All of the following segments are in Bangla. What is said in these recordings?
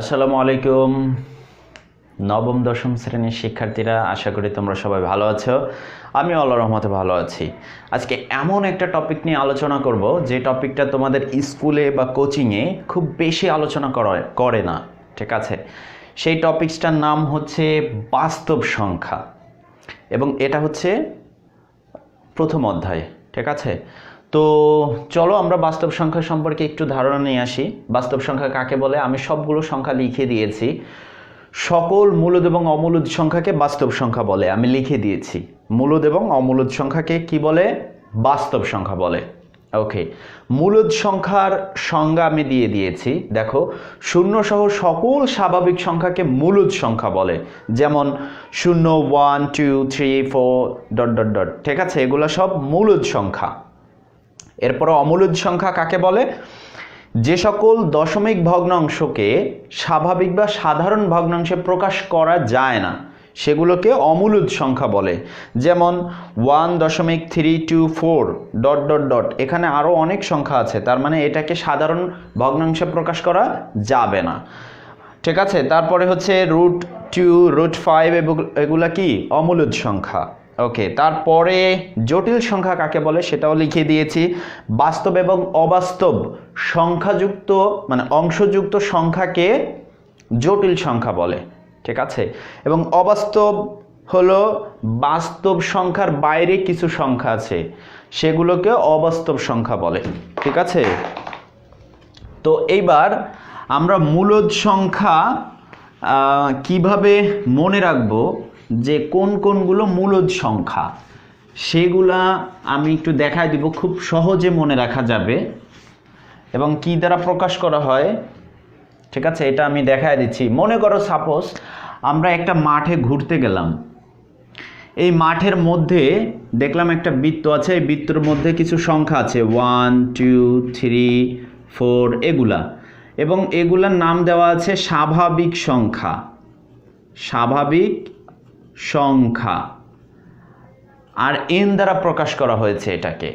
আসসালামু আলাইকুম। নবম, দশম শ্রেণির শিক্ষার্থীরা, আশা করি তোমরা সবাই ভালো আছো। আমি আল্লাহ রহমতে ভালো আছি। আজকে এমন একটা টপিক নিয়ে আলোচনা করব, যে টপিকটা তোমাদের স্কুলে বা কোচিংয়ে খুব বেশি আলোচনা করে করে না, ঠিক আছে? সেই টপিকসটার নাম হচ্ছে বাস্তব সংখ্যা। এবং এটা হচ্ছে প্রথম অধ্যায়, ঠিক আছে? তো চলো আমরা বাস্তব সংখ্যা সম্পর্কে একটু ধারণা নিয়ে আসি। বাস্তব সংখ্যা কাকে বলে? আমি সবগুলো সংখ্যা লিখে দিয়েছি। সকল মূলদ এবং অমূলদ সংখ্যাকে বাস্তব সংখ্যা বলে। আমি লিখে দিয়েছি। মূলদ এবং অমূলদ সংখ্যাকে কি বলে? বাস্তব সংখ্যা বলে। ওকে। মূলদ সংখ্যার সংজ্ঞা আমি দিয়ে দিয়েছি। দেখো, শূন্য সহ সকল স্বাভাবিক সংখ্যাকে মূলদ সংখ্যা বলে। যেমন শূন্য one two three four dot dot dot ঠিক আছে? এগুলো সব মূলদ সংখ্যা। এরপর অমূলদ সংখ্যা কাকে বলে? যে সকল দশমিক ভগ্নাংশকে স্বাভাবিক বা সাধারণ ভগ্নাংশে প্রকাশ করা যায় না, সেগুলোকে অমূলদ সংখ্যা বলে। যেমন ওয়ান দশমিক three two four dot dot dot, এখানে আরও অনেক সংখ্যা আছে, তার মানে এটাকে সাধারণ ভগ্নাংশে প্রকাশ করা যাবে না। ঠিক আছে? তারপরে হচ্ছে রুট টু, রুট ফাইভ এগুলা কি? অমূলদ সংখ্যা। ওকে তারপরে জটিল সংখ্যা কাকে বলে সেটাও লিখে দিয়েছি। বাস্তব এবং অবাস্তব সংখ্যাযুক্ত মানে অংশযুক্ত সংখ্যাকে জটিল সংখ্যা বলে, ঠিক আছে? এবং অবাস্তব হলো বাস্তব সংখ্যার বাইরে কিছু সংখ্যা আছে, সেগুলোকে অবাস্তব সংখ্যা বলে, ঠিক আছে? তো এইবার আমরা মূলদ সংখ্যা কীভাবে মনে রাখব যে কোন কোনগুলো মূলদ সংখ্যা, সেগুলা আমি একটু দেখায় দিব, খুব সহজে মনে রাখা যাবে। এবং কি দ্বারা প্রকাশ করা হয়, ঠিক আছে, এটা আমি দেখায় দিচ্ছি। মনে করো সাপোজ আমরা একটা মাঠে ঘুরতে গেলাম। এই মাঠের মধ্যে দেখলাম একটা বৃত্ত আছে, এই বৃত্তর মধ্যে কিছু সংখ্যা আছে ওয়ান টু থ্রি ফোর এগুলা। এবং এগুলার নাম দেওয়া আছে স্বাভাবিক সংখ্যা। স্বাভাবিক সংখ্যা। আর এন দ্বারা প্রকাশ করা হয়েছে এটাকে।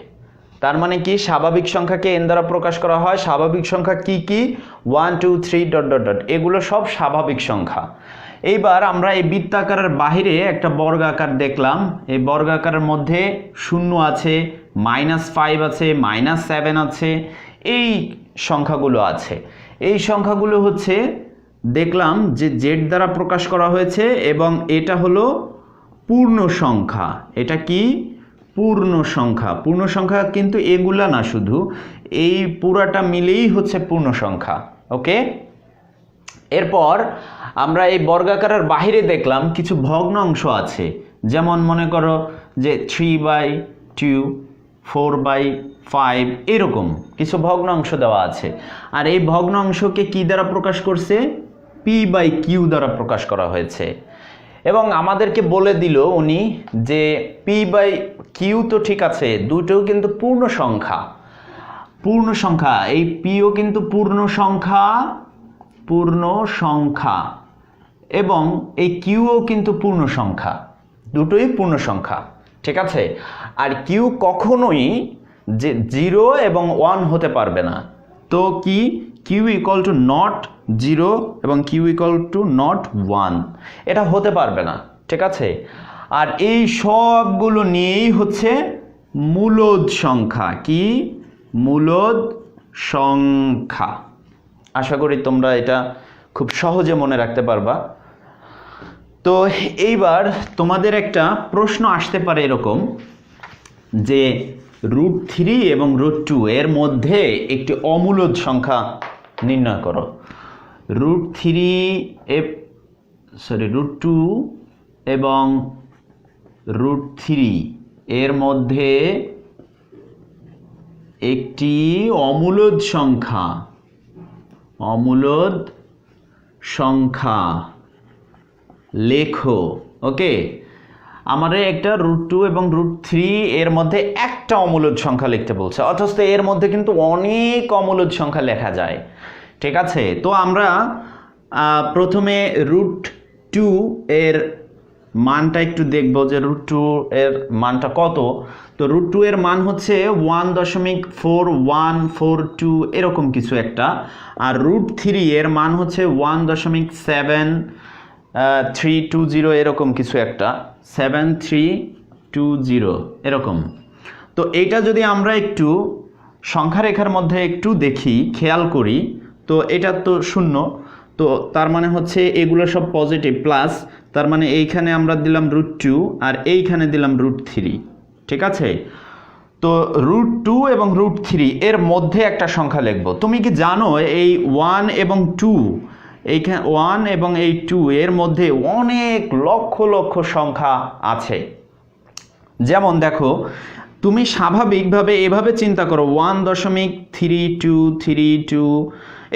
তার মানে কি? স্বাভাবিক সংখ্যাকে এন দ্বারা প্রকাশ করা হয়। স্বাভাবিক সংখ্যা কি কি? One two three dot dot dot এগুলো সব স্বাভাবিক সংখ্যা। এইবার আমরা এই বৃত্তাকারের বাহিরে একটা বর্গাকার দেখলাম। এই বর্গাকারের মধ্যে শূন্য আছে মাইনাস ফাইভ আছে মাইনাস সেভেন আছে। এই সংখ্যাগুলো আছে। এই সংখ্যাগুলো হচ্ছে দেখলাম যে জেড দ্বারা প্রকাশ করা হয়েছে এবং এটা হলো পূর্ণ সংখ্যা। এটা কি? পূর্ণ সংখ্যা। পূর্ণ সংখ্যা কিন্তু এগুলা না শুধু। এই পুরাটা মিলেই হচ্ছে পূর্ণ সংখ্যা, ওকে? এরপর আমরা এই বর্গাকারের বাইরে দেখলাম কিছু ভগ্নাংশ আছে। যেমন মনে করো যে three by two four by five এরকম কিছু ভগ্নাংশ দেওয়া আছে। আর এই ভগ্নাংশকে কি দ্বারা প্রকাশ করছে? পি বাই কিউ দ্বারা প্রকাশ করা হয়েছে। এবং আমাদেরকে বলে দিল উনি যে পি বাই কিউ তো ঠিক আছে, দুটোও কিন্তু পূর্ণ সংখ্যা। পূর্ণ সংখ্যা, এই পিও কিন্তু পূর্ণ সংখ্যা পূর্ণ সংখ্যা। এবং এই কিউও কিন্তু পূর্ণ সংখ্যা, দুটোই পূর্ণ সংখ্যা, ঠিক আছে? আর কিউ কখনোই যে জিরো এবং ওয়ান হতে পারবে না। তো কি? Q equal to not zero এবং Q equal to not one এটা হতে পারবে না, ঠিক আছে? আর এই সবগুলো নিয়েই হচ্ছে মূলদ সংখ্যা। কি? মূলদ সংখ্যা। আশা করি তোমরা এটা খুব সহজে মনে রাখতে পারবা। তো এইবার তোমাদের একটা প্রশ্ন আসতে পারে এরকম, যে রুট থ্রি এবং রুট টু এর মধ্যে একটি অমূলদ সংখ্যা নির্ণয় করো। রুট থ্রি এ সরি রুট টু এবং রুট থ্রি এর মধ্যে একটি অমূলদ সংখ্যা অমূলদ সংখ্যা লেখো ওকে আমারে একটা রুট টু এবং রুট থ্রি এর মধ্যে একটা অমূলদ সংখ্যা লিখতে বলছে। অথচ এর মধ্যে কিন্তু অনেক অমূলদ সংখ্যা লেখা যায়। ঠিক আছে? তো আমরা প্রথমে রুট টু এর মানটা একটু দেখব যে রুট টু এর মানটা কত। তো রুট টু এর মান হচ্ছে ওয়ান দশমিক ফোর ওয়ান ফোর টু এরকম কিছু একটা। আর রুট থ্রি এর মান হচ্ছে ওয়ান দশমিক সেভেন থ্রি টু জিরো এরকম কিছু একটা সেভেন থ্রি টু জিরো এরকম। তো এইটা যদি আমরা একটু সংখ্যা রেখার মধ্যে একটু দেখি, খেয়াল করি, তো এটা তো শূন্য। তো তার মানে হচ্ছে এগুলো সব পজিটিভ প্লাস তার মানে এইখানে আমরা দিলাম রুট টু আর এইখানে দিলাম রুট থ্রি ঠিক আছে? তো রুট টু এবং রুট থ্রি এর মধ্যে একটা সংখ্যা লিখব। তুমি কি জানো এই ওয়ান এবং টু এইখানে ওয়ান এবং এই টু এর মধ্যে অনেক লক্ষ লক্ষ সংখ্যা আছে। যেমন দেখো, তুমি স্বাভাবিকভাবে এভাবে চিন্তা করো ওয়ান দশমিক থ্রি টু থ্রি টু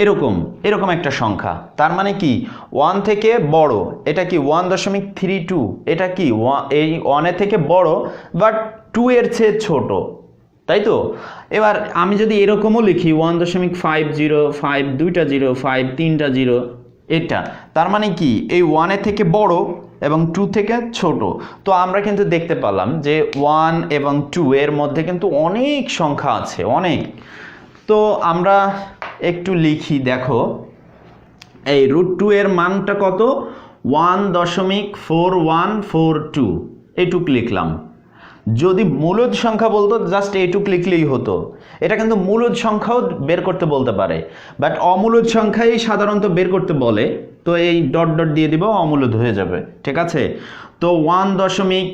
এরকম এরকম একটা সংখ্যা। তার মানে কি? ওয়ান থেকে বড়, এটা কি ওয়ান দশমিক থ্রি টু এটা কি এই ওয়ানের থেকে বড় বাট টু এর চেয়ে ছোট। তাই তো? এবার আমি যদি এরকমও লিখি ওয়ান দশমিক ফাইভ জিরো ফাইভ দুইটা জিরো ফাইভ তিনটা জিরো এটা, তার মানে কি? এই ওয়ানের থেকে বড় এবং টু থেকে ছোট। তো আমরা কিন্তু দেখতে পেলাম যে ওয়ান এবং টু এর মধ্যে কিন্তু অনেক সংখ্যা আছে, অনেক। তো আমরা একটু লিখি, দেখো। এই রুট টু এর মানটা কত? ওয়ান দশমিক ফোর ওয়ান ফোর টু এটুক লিখলাম। যদি মূলদ সংখ্যা বলতো জাস্ট এইটুক লিখলেই হতো। এটা কিন্তু মূলদ সংখ্যাও বের করতে বলতে পারে। বাট অমূলদ সংখ্যাই সাধারণত বের করতে বলে। তো এই ডট ডট দিয়ে দিব, অমূলদ হয়ে যাবে। ঠিক আছে? তো ওয়ান দশমিক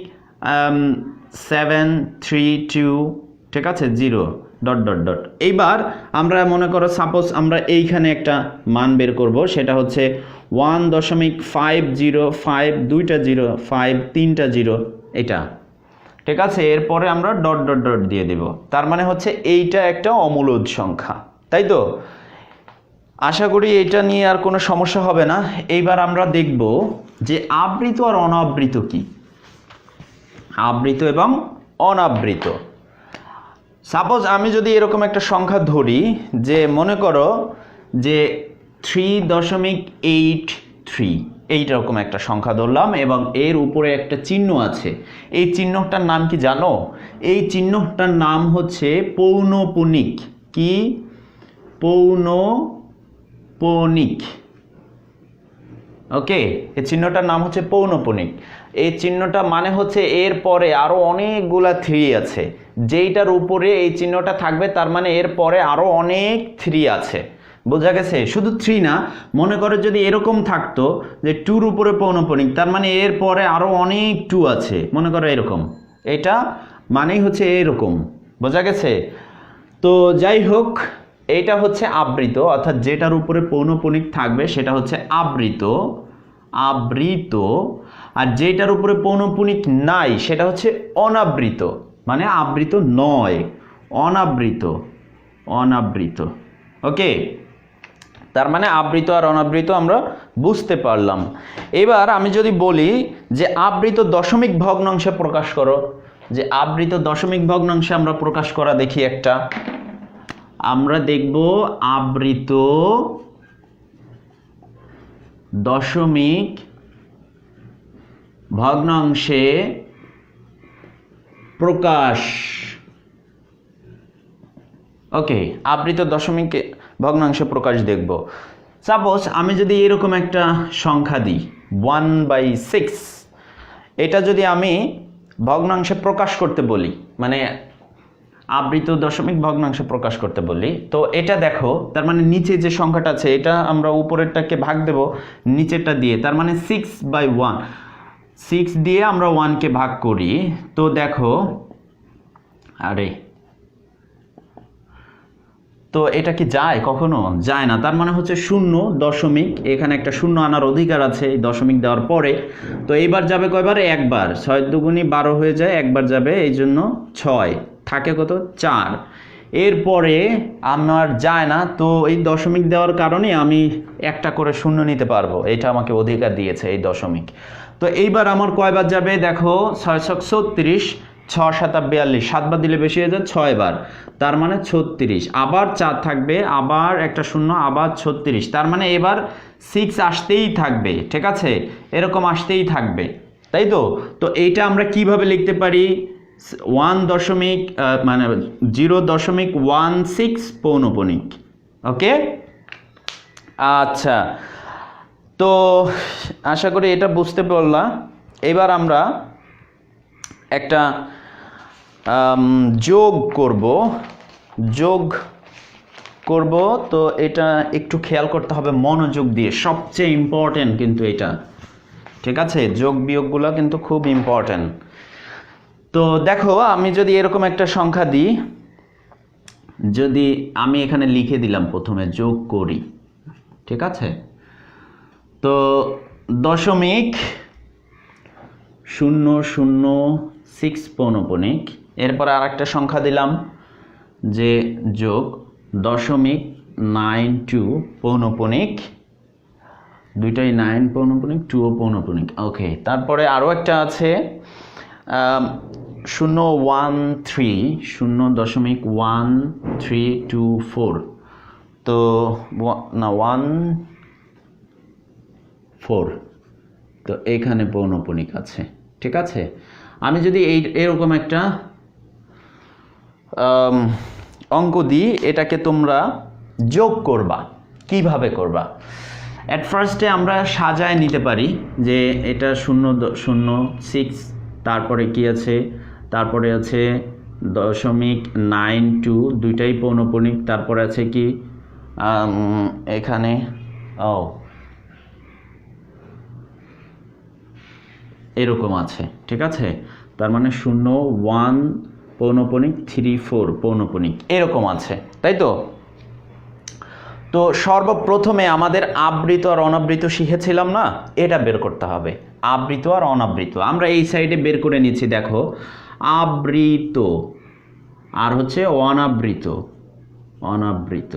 সেভেন থ্রি টু ঠিক আছে? জিরো ডট ডট ডট এইবার আমরা মনে করো সাপোজ আমরা এইখানে একটা মান বের করব। সেটা হচ্ছে ওয়ান দশমিক ফাইভ জিরো ফাইভ দুইটা জিরো ফাইভ তিনটা জিরো এটা। ঠিক আছে? এরপরে আমরা ডট ডট ডট দিয়ে দেব। তার মানে হচ্ছে এইটা একটা অমূলদ সংখ্যা, তাই তো? আশা করি এটা নিয়ে আর কোনো সমস্যা হবে না। এইবার আমরা দেখব যে আবৃত আর অনাবৃত কি? আবৃত এবং অনাবৃত। সাপোজ আমি যদি এরকম একটা সংখ্যা ধরি যে মনে করো যে থ্রি দশমিক এইট থ্রি এইরকম একটা সংখ্যা ধরলাম এবং এর উপরে একটা চিহ্ন আছে। এই চিহ্নটার নাম কি জানো? এই চিহ্নটার নাম হচ্ছে পৌনপুনিক। কি? পৌনপনিক। ওকে, এই চিহ্নটার নাম হচ্ছে পৌনপুনিক। এই চিহ্নটা মানে হচ্ছে এর পরে আরও অনেকগুলা থ্রি আছে। যেইটার উপরে এই চিহ্নটা থাকবে, তার মানে এর পরে আরও অনেক থ্রি আছে। বোঝা গেছে? শুধু থ্রি না, মনে করো যদি এরকম থাকতো যে টুর উপরে পৌনপুনিক তার মানে এর পরে আরও অনেক টু আছে। মনে করো এরকম। এটা মানেই হচ্ছে এরকম। বোঝা গেছে? তো যাই হোক এটা হচ্ছে আবৃত, অর্থাৎ যেটার উপরে পৌনপুনিক থাকবে সেটা হচ্ছে আবৃত আবৃত, আর যেটার উপরে পৌনপুনিক নাই সেটা হচ্ছে অনাবৃত মানে আবৃত নয়, অনাবৃত অনাবৃত। ওকে তার মানে আবৃত আর অনাবৃত আমরা বুঝতে পারলাম। এবার আমি যদি বলি যে আবৃত দশমিক ভগ্নাংশে প্রকাশ করো। যে আবৃত দশমিক ভগ্নাংশে আমরা প্রকাশ করা দেখি একটা। আমরা দেখব আবৃত দশমিক ভগ্নাংশে প্রকাশ। ওকে, আবৃত দশমিক ভগ্নাংশে প্রকাশ দেখব। সাপোজ আমি যদি এরকম একটা সংখ্যা দিই ওয়ান বাই সিক্স এটা যদি আমি ভগ্নাংশে প্রকাশ করতে বলি মানে আবৃত দশমিক ভগ্নাংশে প্রকাশ করতে বলি, তো এটা দেখো, তার মানে নিচে যে সংখ্যাটা আছে, এটা আমরা উপরেরটাকে ভাগ দেব, নিচেরটা দিয়ে, তার মানে সিক্স বাই ওয়ান সিক্স দিয়ে আমরা ওয়ানকে ভাগ করি, তো দেখো, আরে তো এটা কি যায় কখনো? যায় না। তার মানে হচ্ছে শূন্য দশমিক, এখানে একটা শূন্য আনার অধিকার আছে এই দশমিক দেওয়ার পরে। তো এইবার যাবে কয়বার? একবার। ছয় দুগুণি বারো হয়ে যায়, একবার যাবে এই জন্য ছয়। থাকে কত? চার। এরপরে আমার যায় না, তো এই দশমিক দেওয়ার কারণে আমি একটা করে শূন্য নিতে পারব। এটা আমাকে অধিকার দিয়েছে এই দশমিক। তো এইবার আমার কয়বার যাবে? দেখো ছয় ছক ছত্রিশ। ছ সাতা বিয়াল্লিশ সাতবার দিলে বেশি হয়ে যায় ছয় বার। তার মানে ছত্রিশ। আবার চার থাকবে, আবার একটা শূন্য, আবার ছত্রিশ। তার মানে এবার সিক্স আসতেই থাকবে, ঠিক আছে? এরকম আসতেই থাকবে, তাই তো? তো এইটা আমরা কীভাবে লিখতে পারি? ওয়ান দশমিক মানে জিরো দশমিক ওয়ান সিক্স পৌনপনিক, ওকে? আচ্ছা তো আশা করি এটা বুঝতে পারলাম এবার আমরা একটা যোগ করব যোগ করব, তো এটা একটু খেয়াল করতে হবে মনোযোগ দিয়ে, সবচেয়ে ইম্পর্টেন্ট কিন্তু এটা, ঠিক আছে? যোগ বিয়োগগুলো কিন্তু খুব ইম্পর্টেন্ট তো দেখো, আমি যদি এরকম একটা সংখ্যা দিই, যদি আমি এখানে লিখে দিলাম প্রথমে যোগ করি, ঠিক আছে? তো দশমিক শূন্য শূন্য সিক্স পৌনপনিক এরপর আর একটা সংখ্যা দিলাম, যে যোগ দশমিক নাইন টু পৌনপনিক, দুইটাই নাইন পৌনপনিক টু ও পৌনপনিক। ওকে তারপরে আরও একটা আছে শূন্য ওয়ান থ্রি, শূন্য দশমিক ওয়ান থ্রি টু ফোর। তো না, ওয়ান ফোর। তো এইখানে পৌনপনিক আছে, ঠিক আছে? আমি যদি এই, এরকম একটা অঙ্ক দিই এটাকে তোমরা যোগ করবা। কীভাবে করবা? অ্যাট ফার্স্টে আমরা সাজায় নিতে পারি যে এটা শূন্য শূন্য সিক্স তারপরে কি আছে? তারপরে আছে দশমিক নাইন টু দুইটাই পৌনপনিক, তারপরে আছে কি? এখানে, ও। এরকম আছে, ঠিক আছে? তার মানে শূন্য ওয়ান পৌনপনিক, থ্রি ফোর পৌনপনিক, এরকম আছে, তাই তো? তো সর্বপ্রথমে আমাদের আবৃত আর অনাবৃত শিখেছিলাম না? এটা বের করতে হবে, আবৃত আর অনাবৃত। আমরা এই সাইডে বের করে নিচ্ছি, দেখো, আবৃত, আর হচ্ছে অনাবৃত অনাবৃত।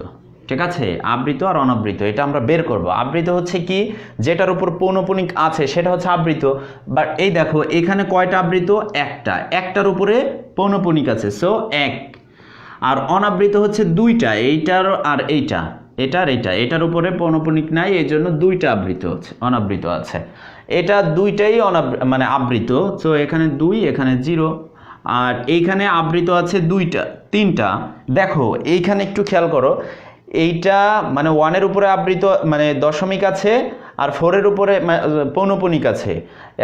ঠিক আছে? আবৃত আর অনাবৃত, এটা আমরা বের করব। আবৃত হচ্ছে কি? যেটার উপর পৌনপুনিক আছে, সেটা হচ্ছে আবৃত। বাট এই দেখো, এখানে কয়টা আবৃত? একটা। একটার উপরে পৌনপুনিক আছে সো এক। আর অনাবৃত হচ্ছে দুইটা, এইটার আর এইটা। এটার এটা এটার উপরে পৌনপুনিক নাই, এই জন্য দুইটা আবৃত আছে অনাবৃত আছে। এটা দুইটাই অনাব মানে আবৃত সো এখানে দুই, এখানে জিরো। আর এইখানে আবৃত আছে দুইটা, তিনটা। দেখো, এইখানে একটু খেয়াল করো এইটা মানে ওয়ানের উপরে আবৃত মানে দশমিক আছে, আর ফোরের উপরে পৌনপুনিক আছে।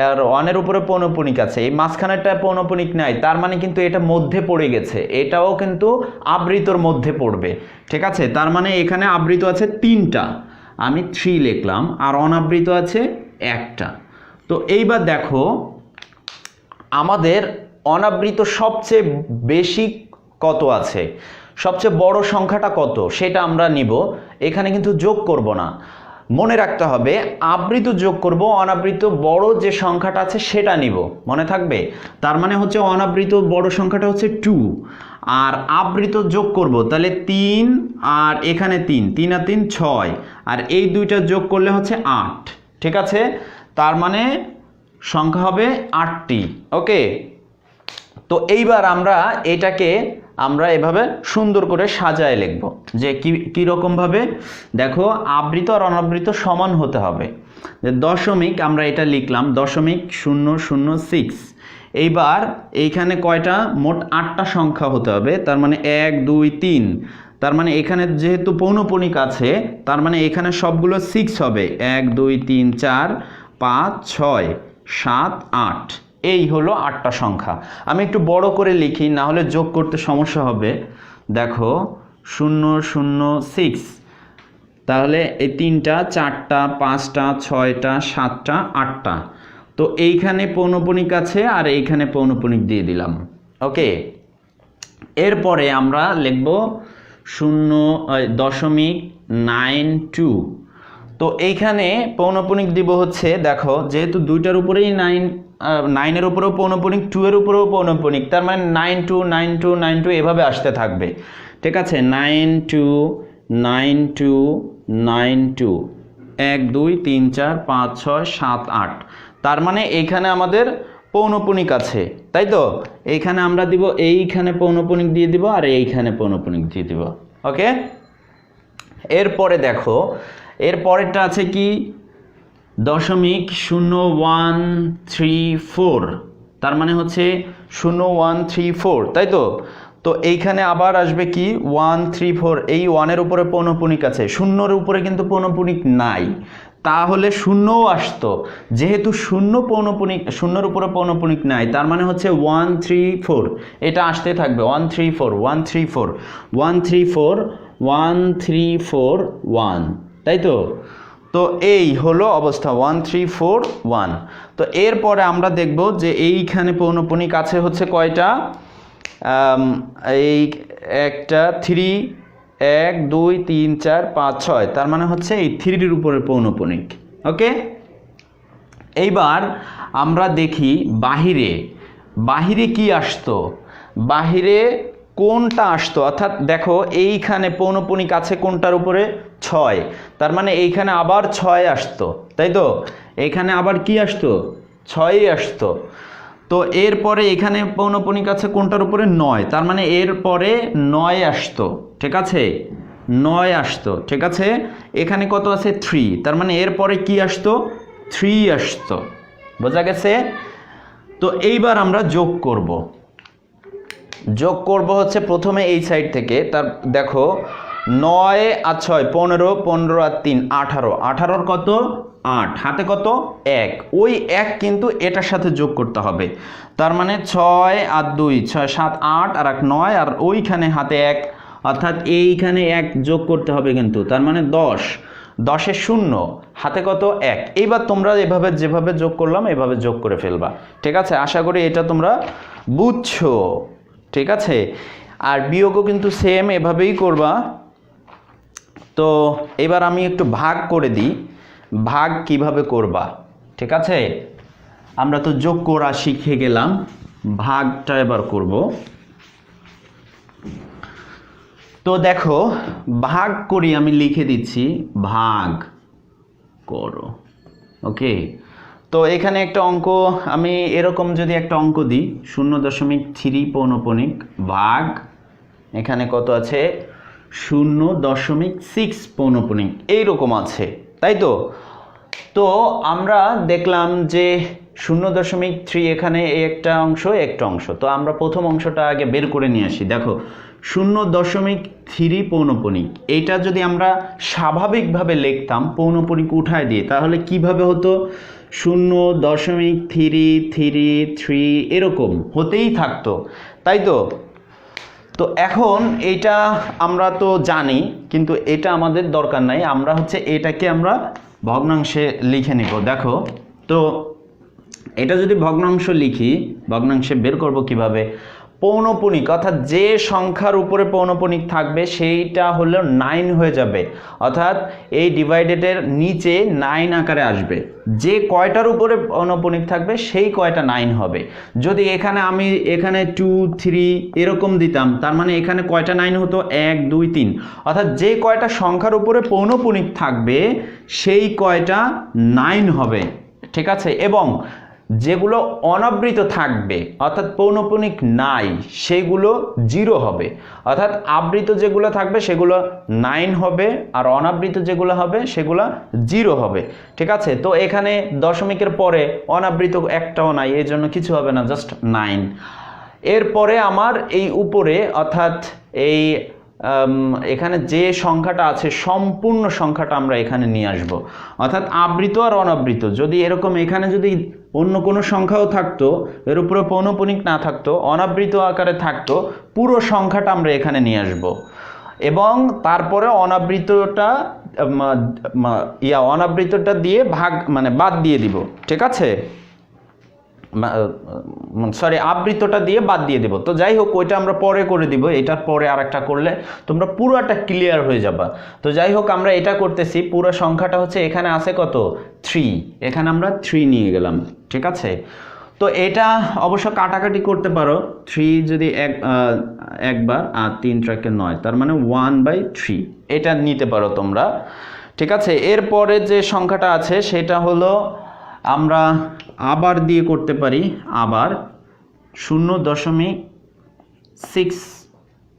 আর ওয়ানের উপরে পৌনপুনিক আছে। এই মাঝখানেরটা পৌনপুনিক নাই, তার মানে কিন্তু এটা মধ্যে পড়ে গেছে। এটাও কিন্তু আবৃতর মধ্যে পড়বে। ঠিক আছে? তার মানে এখানে আবৃত আছে তিনটা। আমি থ্রি লিখলাম, আর অনাবৃত আছে একটা। তো এইবার দেখো, আমাদের অনাবৃত সবচেয়ে বেশি কত আছে? সবচেয়ে বড় সংখ্যাটা কত? সেটা আমরা নিব। এখানে কিন্তু যোগ করব না। মনে রাখতে হবে, আবৃত যোগ করব, অনাবৃত বড় যে সংখ্যাটা আছে সেটা নিব। মনে থাকবে? তার মানে হচ্ছে অনাবৃত বড় সংখ্যাটা হচ্ছে টু আর আবৃত যোগ করব, তাহলে তিন আর এখানে তিন তিন আর তিন ছয়। আর এই দুইটা যোগ করলে হচ্ছে আট। ঠিক আছে? তার মানে সংখ্যা হবে আটটি। ওকে? তো এইবার আমরা এটাকে আমরা এভাবে সুন্দর করে সাজায় লিখব। যে কি কীরকমভাবে দেখো, আবৃত আর অনাবৃত সমান হতে হবে। যে দশমিক আমরা এটা লিখলাম, দশমিক শূন্য শূন্য সিক্স এইবার এইখানে কয়টা? মোট আটটা সংখ্যা হতে হবে, তার মানে এক, দুই, তিন। তার মানে এখানে যেহেতু পৌনপণিক আছে, তার মানে এখানে সবগুলো সিক্স হবে। এক, দুই, তিন, চার, পাঁচ, ছয়, সাত, আট। এই হলো আটটা সংখ্যা। আমি একটু বড় করে লিখি না হলে যোগ করতে সমস্যা হবে। দেখো, শূন্য শূন্য সিক্স তাহলে এই তিনটা, চারটা, পাঁচটা, ছয়টা, সাতটা, আটটা। তো এইখানে পৌনপণিক আছে আর এইখানে পৌনপণিক দিয়ে দিলাম। ওকে? এরপরে আমরা লিখব শূন্য দশমিক নাইন টু। তো এইখানে পৌনপণিক দিব হচ্ছে, দেখো, যেহেতু দুইটার উপরেই নাইন নাইনের উপরেও পৌনপণিক টু এর উপরেও পৌনপণিক তার মানে nine two nine two nine two এভাবে আসতে থাকবে। ঠিক আছে? Nine two nine two nine two এক, দুই, তিন, চার, পাঁচ, ছয়, সাত, আট। তার মানে এইখানে আমাদের পৌনপুনিক আছে, তাই তো? এইখানে আমরা দিব, এইখানে পৌনপুনিক দিয়ে দিব, আর এইখানে পৌনপুনিক দিয়ে দিব। ওকে এরপরে দেখো এর পরেরটা আছে কি? দশমিক শূন্য ওয়ান থ্রি ফোর। তার মানে হচ্ছে শূন্য ওয়ান থ্রি ফোর, তাই তো? তো এইখানে আবার আসবে কি? ওয়ান থ্রি ফোর, এই ওয়ানের উপরে পৌনপুনিক আছে। শূন্যর উপরে কিন্তু পৌনপুনিক নাই। তাহলে শূন্যও আসতো। যেহেতু শূন্য পৌনপুনিক, শূন্যর উপরে পৌনপুনিক নাই, তার মানে হচ্ছে ওয়ান থ্রি ফোর। এটা আসতে থাকবে, one three four, one three four, one three four, one three four, one. তাই তো? তো এই হলো অবস্থা ওয়ান থ্রি ফোর ওয়ান তো এরপরে আমরা দেখব যে এইখানে পৌনপুনিক আছে হচ্ছে কয়টা? এই একটা থ্রি এক, দুই, তিন, চার, পাঁচ, ছয়। তার মানে হচ্ছে এই থ্রির উপরে পৌনপুনিক। ওকে? এইবার আমরা দেখি বাহিরে। বাহিরে কি আসতো? বাহিরে কোনটা আসতো? অর্থাৎ দেখো, এইখানে পৌনপুনিক আছে কোনটার উপরে? ছয়। তার মানে এইখানে আবার ছয় আসতো, তাই তো? এইখানে আবার কি আসতো? ছয়ই আসতো। তো এরপরে এখানে পৌনপুনিক আছে কোনটার উপরে? নয়। তার মানে এরপরে নয় আসতো, ঠিক আছে? নয় আসতো, ঠিক আছে? এখানে কত আছে? থ্রি। তার মানে এরপরে কি আসতো? থ্রি আসতো। বোঝা গেছে? তো এইবার আমরা যোগ করব। যোগ করব হচ্ছে প্রথমে এই সাইড থেকে। তার, দেখো, নয় আর ছয়, পনেরো পনেরো আর তিন, আঠারো। আঠারোর কত? আট। হাতে কত? এক। ওই এক কিন্তু এটার সাথে যোগ করতে হবে। তার মানে ছয় আর দুই, ছয়, সাত, আট আর এক, নয়, আর ওইখানে হাতে এক। অর্থাৎ এইখানে এক যোগ করতে হবে কিন্তু। তার মানে দশ। দশের শূন্য। হাতে কত? এক। এইবার তোমরা এভাবে, যেভাবে যোগ করলাম, এভাবে যোগ করে ফেলবা। ঠিক আছে? আশা করি এটা তোমরা বুঝছ। ঠিক আছে? আর বিয়োগও কিন্তু সেম এভাবেই করবা। তো এবার আমি একটু ভাগ করে দিই। ভাগ কীভাবে করবা? ঠিক আছে? আমরা তো যোগ করা শিখে গেলাম। ভাগটা এবার করব। তো দেখো, ভাগ করি আমি লিখে দিচ্ছি, ভাগ করো। ওকে তো এখানে একটা অঙ্ক, আমি এরকম যদি একটা অঙ্ক দিই, শূন্য দশমিক থ্রি পৌনপনিক ভাগ, এখানে কত আছে? শূন্য দশমিক সিক্স পৌনপনিক, এইরকম আছে, তাই তো? তো আমরা দেখলাম যে শূন্য দশমিক থ্রি এখানে এই একটা অংশ একটা অংশ। তো আমরা প্রথম অংশটা আগে বের করে নিয়ে আসি। দেখো, শূন্য দশমিক থ্রি পৌনপনিক, এইটা যদি আমরা স্বাভাবিকভাবে লিখতাম, পৌনপনিক উঠায় দিয়ে, তাহলে কীভাবে হতো? শূন্য দশমিক থ্রি থ্রি থ্রি এরকম হতেই থাকতো, তাই তো? তো এখন এটা আমরা তো জানি, কিন্তু এটা আমাদের দরকার নাই। আমরা হচ্ছে এটাকে আমরা ভগ্নাংশে লিখে নিব। দেখো, তো এটা যদি ভগ্নাংশ লিখি, ভগ্নাংশে বের করব কীভাবে? পৌনপুনিক, অর্থাৎ যে সংখ্যার উপরে পৌনপুনিক থাকবে সেইটা হলো নাইন হয়ে যাবে। অর্থাৎ এই ডিভাইডেডের নিচে নাইন আকারে আসবে। যে কয়টার উপরে পৌনপুনিক থাকবে সেই কয়টা নাইন হবে। যদি এখানে আমি এখানে টু থ্রি এরকম দিতাম, তার মানে এখানে কয়টা নাইন হতো? এক, দুই, তিন। অর্থাৎ যে কয়টা সংখ্যার উপরে পৌনপুনিক থাকবে, সেই কয়টা নাইন হবে। ঠিক আছে? এবং যেগুলো অনাবৃত থাকবে, অর্থাৎ পৌনপুনিক নাই, সেগুলো জিরো হবে। অর্থাৎ আবৃত যেগুলো থাকবে, সেগুলো নাইন হবে, আর অনাবৃত যেগুলো হবে, সেগুলো জিরো হবে। ঠিক আছে? তো এখানে দশমিকের পরে অনাবৃত একটাও নাই, এই জন্য কিছু হবে না জাস্ট নাইন। এরপরে আমার এই উপরে, অর্থাৎ এই এখানে যে সংখ্যাটা আছে, সম্পূর্ণ সংখ্যাটা আমরা এখানে নিয়ে আসব। অর্থাৎ আবৃত আর অনাবৃত, যদি এরকম এখানে যদি অন্য কোনো সংখ্যাও থাকতো, এর উপরে পৌনপুনিক না থাকতো, অনাবৃত আকারে থাকতো, পুরো সংখ্যাটা আমরা এখানে নিয়ে আসব। এবং তারপরে অনাবৃতটা ইয়া, অনাবৃতটা দিয়ে ভাগ মানে বাদ দিয়ে দিব। ঠিক আছে? সরি আবৃতটা দিয়ে বাদ দিয়ে দেবো। তো যাই হোক, ওইটা আমরা পরে করে দিব, এটার পরে আর একটা করলে তোমরা পুরোটা ক্লিয়ার হয়ে যাবা। তো যাই হোক, আমরা এটা করতেছি, পুরো সংখ্যাটা হচ্ছে এখানে আছে কত? থ্রি এখানে আমরা থ্রি নিয়ে গেলাম, ঠিক আছে? তো এটা অবশ্য কাটাকাটি করতে পারো। থ্রি যদি এক একবার, আর তিন ট্র্যাকে নয়, তার মানে ওয়ান বাই থ্রি এটা নিতে পারো তোমরা, ঠিক আছে? এরপরে যে সংখ্যাটা আছে, সেটা হলো আমরা আবার দিয়ে করতে পারি আবার শূন্য দশমিক সিক্স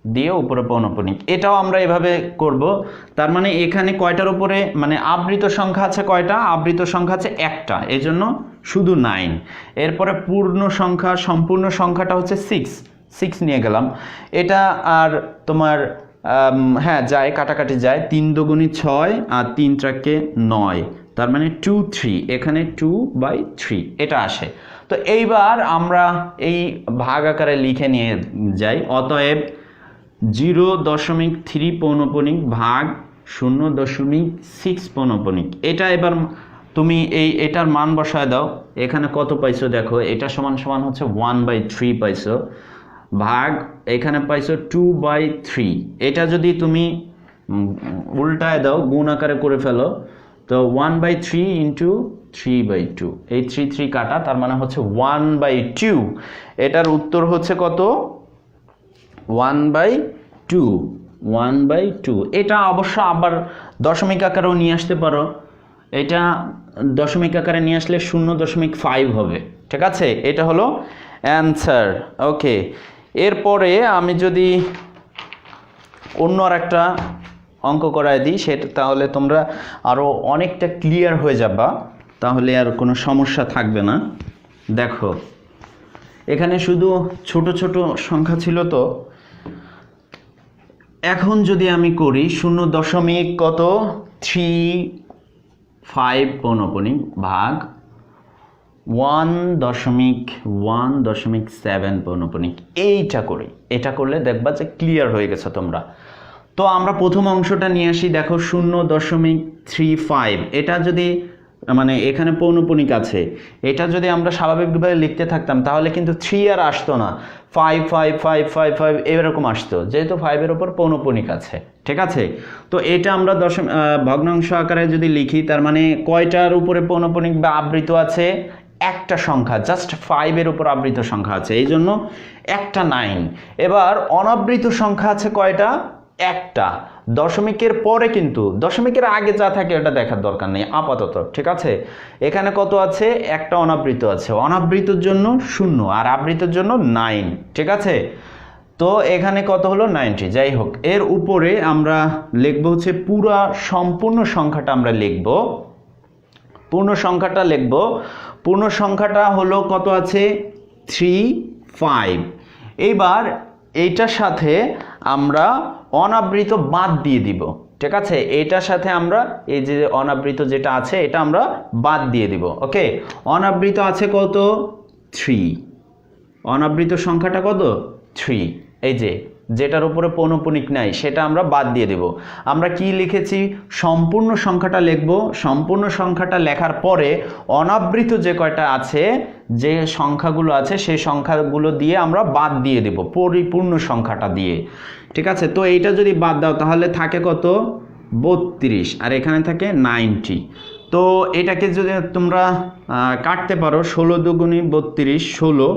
দিয়ে উপরে পৌনপুনিক এটাও আমরা এভাবে করব। তার মানে এখানে কয়টার উপরে? মানে আবৃত সংখ্যা আছে কয়টা? আবৃত সংখ্যা আছে একটা। এই জন্য শুধু নাইন এরপরে পূর্ণ সংখ্যা, সম্পূর্ণ সংখ্যাটা হচ্ছে সিক্স সিক্স নিয়ে গেলাম। এটা আর তোমার হ্যাঁ যায়, কাটাকাটি যায়। তিন দুগুণি ছয় আর তিন ট্রাকে নয়। তার মানে টু থ্রি এখানে টু বাই থ্রি এটা আসে। তো এইবার আমরা এই ভাগ আকারে লিখে নিয়ে যাই, অতএব জিরো দশমিক থ্রি পৌনপণিক ভাগ শূন্য দশমিক সিক্স পৌনপণিক এটা এবার তুমি এই, এটার মান বসায় দাও। এখানে কত পাইছো দেখো, এটা সমান সমান হচ্ছে ওয়ান বাই থ্রি পাইছো। ভাগ, এখানে পাইছো টু বাই থ্রি এটা যদি তুমি উল্টায় দাও, গুণ আকারে করে ফেলো তো one by three into three by two এই থ্রি থ্রি কাটা, তার মানে হচ্ছে ওয়ান বাই টু এটার উত্তর হচ্ছে কত? One by two one by two এটা অবশ্য আবার দশমিক আকারেও নিয়ে আসতে পারো। এটা দশমিক আকারে নিয়ে আসলে শূন্য দশমিক ফাইভ হবে। ঠিক আছে? এটা হলো অ্যান্সার ওকে এরপরে আমি যদি অন্য আর একটা অঙ্ক করায় দিই, সেটা তাহলে তোমরা আরও অনেকটা ক্লিয়ার হয়ে যাবা, তাহলে আর কোনো সমস্যা থাকবে না। দেখো, এখানে শুধু ছোট ছোট সংখ্যা ছিল তো। এখন যদি আমি করি শূন্য দশমিক কত? থ্রি ফাইভ পৌনপণিক ভাগ ওয়ান দশমিক ওয়ান দশমিক সেভেন পৌনপণিক এইটা করি। এটা করলে দেখবা যে ক্লিয়ার হয়ে গেছে তোমরা। তো আমরা প্রথম অংশটা নিয়ে আসি, দেখো শূন্য দশমিক থ্রি ফাইভ। এটা যদি মানে এখানে পৌনপণিক আছে, এটা যদি আমরা স্বাভাবিকভাবে লিখতে থাকতাম, তাহলে কিন্তু থ্রি আর আসতো না। Five five five five five, এরকম আসতো, যেহেতু ফাইভের ওপর পৌনপণিক আছে, ঠিক আছে? তো এটা আমরা দশম ভগ্নাংশ আকারে যদি লিখি, তার মানে কয়টার উপরে পৌনপণিক বা আবৃত আছে? একটা সংখ্যা, জাস্ট ফাইভের উপর আবৃত সংখ্যা আছে এই জন্য একটা নাইন। এবার অনাবৃত সংখ্যা আছে কয়টা? একটা। দশমিকের পরে কিন্তু, দশমিকের আগে যা থাকে ওটা দেখার দরকার নেই, আপাতত, ঠিক আছে? এখানে কত আছে? একটা অনাবৃত আছে। অনাবৃতর জন্য শূন্য আর আবৃতর জন্য নাইন ঠিক আছে? তো এখানে কত হলো? নাইনটি যাই হোক। এর উপরে আমরা লিখব হচ্ছে পুরা সম্পূর্ণ সংখ্যাটা আমরা লিখব। পূর্ণ সংখ্যাটা লিখব। পূর্ণ সংখ্যাটা হলো কত আছে? থ্রি ফাইভ এইবার এইটার সাথে আমরা অনাবৃত বাদ দিয়ে দিব। ঠিক আছে? এটার সাথে আমরা এই যে অনাবৃত যেটা আছে, এটা আমরা বাদ দিয়ে দিব। ওকে অনাবৃত আছে কত? থ্রি অনাবৃত সংখ্যাটা কত? থ্রি এই যে যেটার উপরে পৌনপুনিক নাই, সেটা আমরা বাদ দিয়ে দেব। আমরা কি লিখেছি? সম্পূর্ণ সংখ্যাটা লিখব। সম্পূর্ণ সংখ্যাটা লেখার পরে অনাবৃত যে কয়টা আছে, যে সংখ্যাগুলো আছে, সেই সংখ্যাগুলো দিয়ে আমরা বাদ দিয়ে দেব, পরিপূর্ণ সংখ্যাটা দিয়ে। ঠিক আছে? তো এইটা যদি বাদ দাও, তাহলে থাকে কত? বত্রিশ। আর এখানে থাকে নাইনটি। তো এটাকে যদি তোমরা কাটতে পারো, ষোলো দুগুণি বত্রিশ, ষোলো,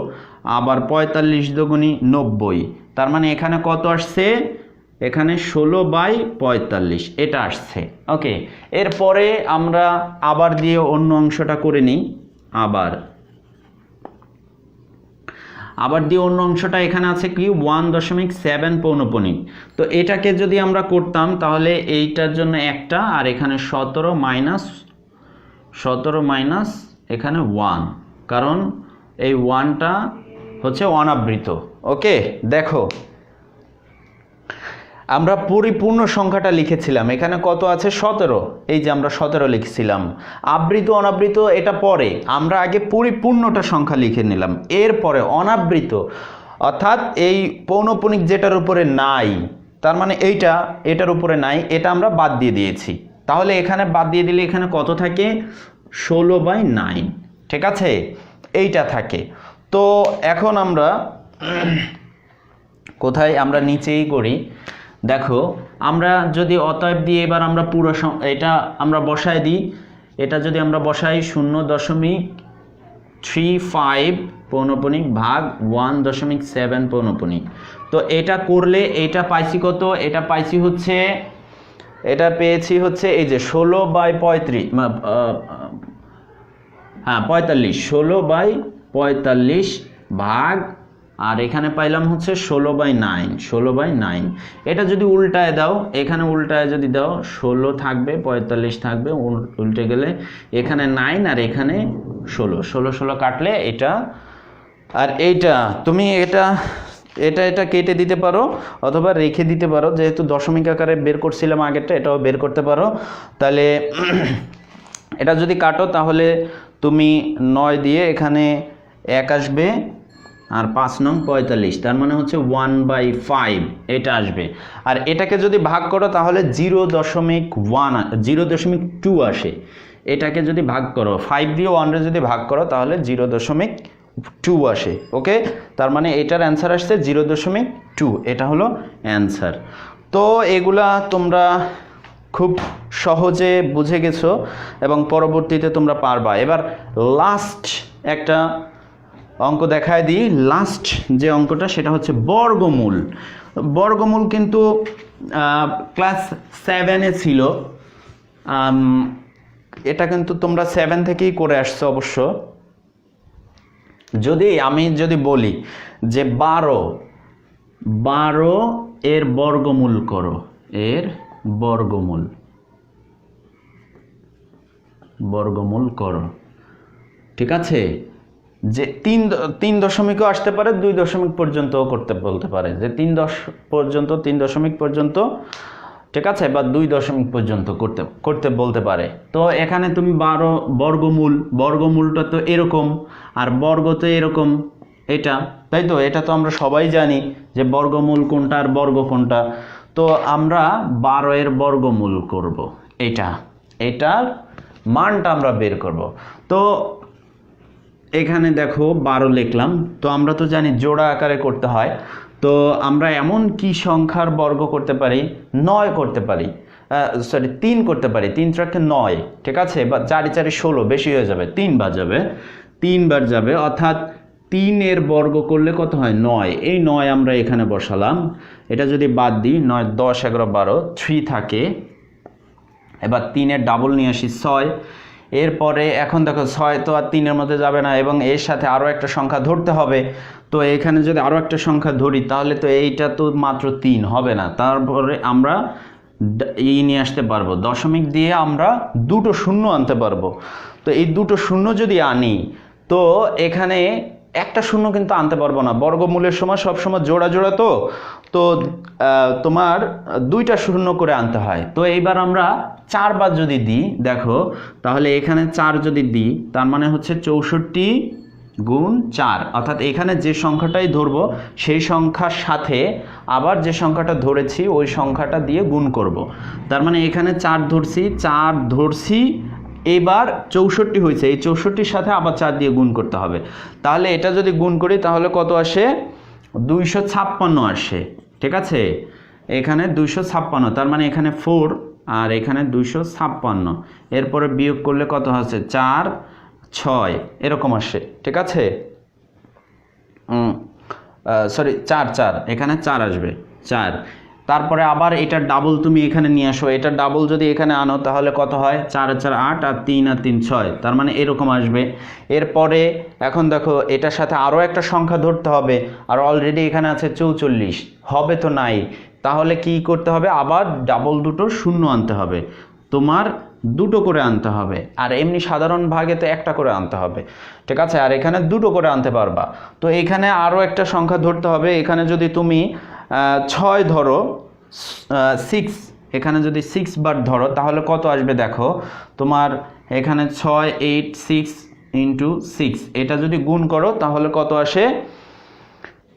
আবার পঁয়তাল্লিশ দুগুণি নব্বই, তার মানে এখানে কত আসছে? এখানে ষোলো বাই পঁয়তাল্লিশ, এটা আসছে, ওকে? এরপরে আমরা আবার দিয়ে অন্য অংশটা করে নিই, আবার। আবার দিয়ে অন্য অংশটা এখানে আছে কি? ওয়ান দশমিক সেভেন পৌনপণিক তো এটাকে যদি আমরা করতাম, তাহলে এইটার জন্য একটা, আর এখানে সতেরো মাইনাস সতেরো মাইনাস এখানে ওয়ান কারণ এই ওয়ানটা হচ্ছে অনাবৃত। ওকে দেখো। আমরা পরিপূর্ণ সংখ্যাটা লিখেছিলাম। এখানে কত আছে? সতেরো। এই যে আমরা সতেরো লিখেছিলাম। আবৃত, অনাবৃত, এটা পরে। আমরা আগে পরিপূর্ণটা সংখ্যা লিখে নিলাম। এরপরে অনাবৃত, অর্থাৎ এই পৌনপুনিক যেটার উপরে নাই, তার মানে এইটা, এটার উপরে নাই, এটা আমরা বাদ দিয়ে দিয়েছি। তাহলে এখানে বাদ দিয়ে দিলে এখানে কত থাকে? ষোলো বাই নাইন। ঠিক আছে? এইটা থাকে। তো এখন আমরা কোথায় আমরা নিচেই করি? দেখো, আমরা যদি অতএব দিয়ে এবার আমরা পুরো এটা আমরা বসায় দিই। এটা যদি আমরা বসাই শূন্য দশমিক থ্রি ফাইভ পৌনপণিক ভাগ ওয়ান দশমিক সেভেন পৌনপণিক তো এটা করলে এটা পাইছি কত? এটা পাইছি হচ্ছে এটা পেয়েছি হচ্ছে এই যে ষোলো বাই পঁয়ত্রিশ হ্যাঁ পঁয়তাল্লিশ, ষোলো বাই পঁয়তাল্লিশ ভাগ, আর এখানে পাইলাম হচ্ছে ষোলো বাই নাইন, ষোলো বাই নাইন। এটা যদি উল্টায় দাও, এখানে উল্টায় যদি দাও, ষোলো থাকবে, পঁয়তাল্লিশ থাকবে, উল- উল্টে গেলে এখানে নাইন আর এখানে ষোলো। ষোলো ষোলো কাটলে এটা, আর এইটা, তুমি এটা এটা এটা কেটে দিতে পারো অথবা রেখে দিতে পারো। যেহেতু দশমিক আকারে বের করছিলাম আগেরটা, এটাও বের করতে পারো। তাহলে এটা যদি কাটো, তাহলে তুমি নয় দিয়ে এখানে এক আসবে আর পাঁচ নং পঁয়তাল্লিশ। তার মানে হচ্ছে ওয়ান বাই ফাইভ এটা আসবে। আর এটাকে যদি ভাগ করো, তাহলে জিরো দশমিক ওয়ান জিরো দশমিক টু আসে। এটাকে যদি ভাগ করো ফাইভ দিয়ে ওয়ানরে যদি ভাগ করো, তাহলে জিরো দশমিক টু আসে ওকে তার মানে এটার অ্যান্সার আসছে জিরো দশমিক টু এটা হলো অ্যান্সার তো এগুলা তোমরা খুব সহজে বুঝে গেছো এবং পরবর্তীতে তোমরা পারবা। এবার লাস্ট একটা অঙ্ক দেখায় দিই। লাস্ট যে অঙ্কটা, সেটা হচ্ছে বর্গমূল। বর্গমূল কিন্তু ক্লাস সেভেনে ছিল। এটা কিন্তু তোমরা সেভেন থেকেই করে আসছো অবশ্য। যদি আমি যদি বলি যে বারো বারো এর বর্গমূল করো, এর বর্গমূল। বর্গমূল করো। ঠিক আছে? যে তিন তিন দশমিকও আসতে পারে, দুই দশমিক পর্যন্তও করতে বলতে পারে। যে তিন দশ পর্যন্ত, তিন দশমিক পর্যন্ত ঠিক আছে? বা দুই দশমিক পর্যন্ত করতে করতে বলতে পারে। তো এখানে তুমি বারো বর্গমূল, বর্গমূলটা তো এরকম, আর বর্গ তো এরকম, এটা, তাই তো? এটা তো আমরা সবাই জানি যে বর্গমূল কোনটা আর বর্গ কোনটা। তো আমরা বারো এর বর্গমূল করব। এটা, এটার মানটা আমরা বের করব। তো এখানে দেখো, বারো লিখলাম। তো আমরা তো জানি জোড়া আকারে করতে হয়। তো আমরা এমন কি সংখ্যার বর্গ করতে পারি? নয় করতে পারি। সরি তিন করতে পারি। তিন চারটে নয়। ঠিক আছে? বা চারি চারি ষোলো, বেশি হয়ে যাবে। তিনবার যাবে। তিনবার যাবে। অর্থাৎ তিনের বর্গ করলে কত হয়? নয়। এই নয় আমরা এখানে বসালাম। এটা যদি বাদ দিই, নয়, দশ, এগারো, বারো, থ্রি থাকে। এবার তিনের ডাবল নিয়ে আসি, ছয়। এরপরে এখন দেখো, ছয় তো আর তিনের মধ্যে যাবে না এবং এর সাথে আরও একটা সংখ্যা ধরতে হবে। তো এখানে যদি আরও একটা সংখ্যা ধরি, তাহলে তো এইটা তো মাত্র তিন, হবে না। তারপরে আমরা ই নিয়ে আসতে পারব। দশমিক দিয়ে আমরা দুটো শূন্য আনতে পারব। তো এই দুটো শূন্য যদি আনি, তো এখানে একটা শূন্য কিন্তু আনতে পারব না। বর্গমূলের সময় সবসময় জোড়া জোড়া তো। তো তোমার দুইটা শূন্য করে আনতে হয়। তো এইবার আমরা চারবার যদি দিই, দেখো, তাহলে এখানে চার যদি দিই, তার মানে হচ্ছে চৌষট্টি গুণ চার। অর্থাৎ এখানে যে সংখ্যাটাই ধরবো, সেই সংখ্যার সাথে আবার যে সংখ্যাটা ধরেছি, ওই সংখ্যাটা দিয়ে গুণ করব। তার মানে এখানে চার ধরছি চার ধরছি, এবার চৌষট্টি হয়েছে। এই চৌষট্টির সাথে আবার চার দিয়ে গুণ করতে হবে। তাহলে এটা যদি গুণ করি, তাহলে কত আসে? দুইশো ছাপ্পান্ন আসে। ঠিক আছে? এখানে দুইশো ছাপ্পান্ন। তার মানে এখানে ফোর আর এখানে দুইশো ছাপ্পান্ন। এরপরে বিয়োগ করলে কত আছে চার। ছয়, এরকম আসে, ঠিক আছে? সরি চার চার, এখানে চার আসবে, চার। তারপরে আবার এটা ডাবল তুমি এখানে নিয়ে আসো, এটা ডাবল যদি এখানে আনো, তাহলে কত হয়? চার চার, আট, আর তিন আর তিন, ছয়, তার মানে এরকম আসবে। এরপরে, এখন দেখো, এটার সাথে আরও একটা সংখ্যা ধরতে হবে, আর অলরেডি এখানে আছে চৌচল্লিশ, হবে তো নাই। তাহলে কি করতে হবে? আবার ডাবল দুটো শূন্য আনতে হবে। তোমার দুটো করে আনতে হবে। আর এমনি সাধারণ ভাগে তো একটা করে আনতে হবে। ঠিক আছে? আর এখানে দুটো করে আনতে পারবা। তো এখানে আরও একটা সংখ্যা ধরতে হবে। এখানে যদি তুমি ছয় ধরো সিক্স এখানে যদি সিক্স বার ধরো, তাহলে কত আসবে দেখো? তোমার এখানে ছয় এইট সিক্স ইন্টু সিক্স এটা যদি গুণ করো, তাহলে কত আসে?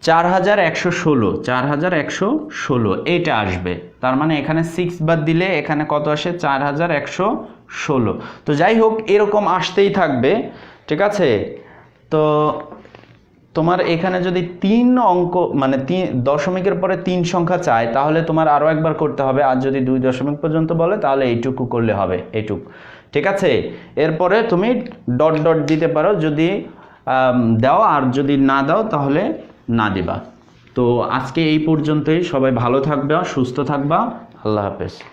চার হাজার একশো ষোলো, চার হাজার একশো ষোলো, এইটা আসবে। তার মানে এখানে সিক্স বাদ দিলে এখানে কত আসে? চার হাজার একশো ষোলো। তো যাই হোক, এরকম আসতেই থাকবে, ঠিক আছে? তো তোমার এখানে যদি তিন অঙ্ক মানে তিন, দশমিকের পরে তিন সংখ্যা চায়, তাহলে তোমার আরও একবার করতে হবে। আর যদি দুই দশমিক পর্যন্ত বলে, তাহলে এইটুকু করলে হবে, এইটুক। ঠিক আছে? এরপরে তুমি ডট ডট দিতে পারো, যদি দাও। আর যদি না দাও, তাহলে না দেবা। তো আজকে এই পর্যন্তই। সবাই ভালো থাকবা সুস্থ থাকবা। আল্লাহ হাফেজ।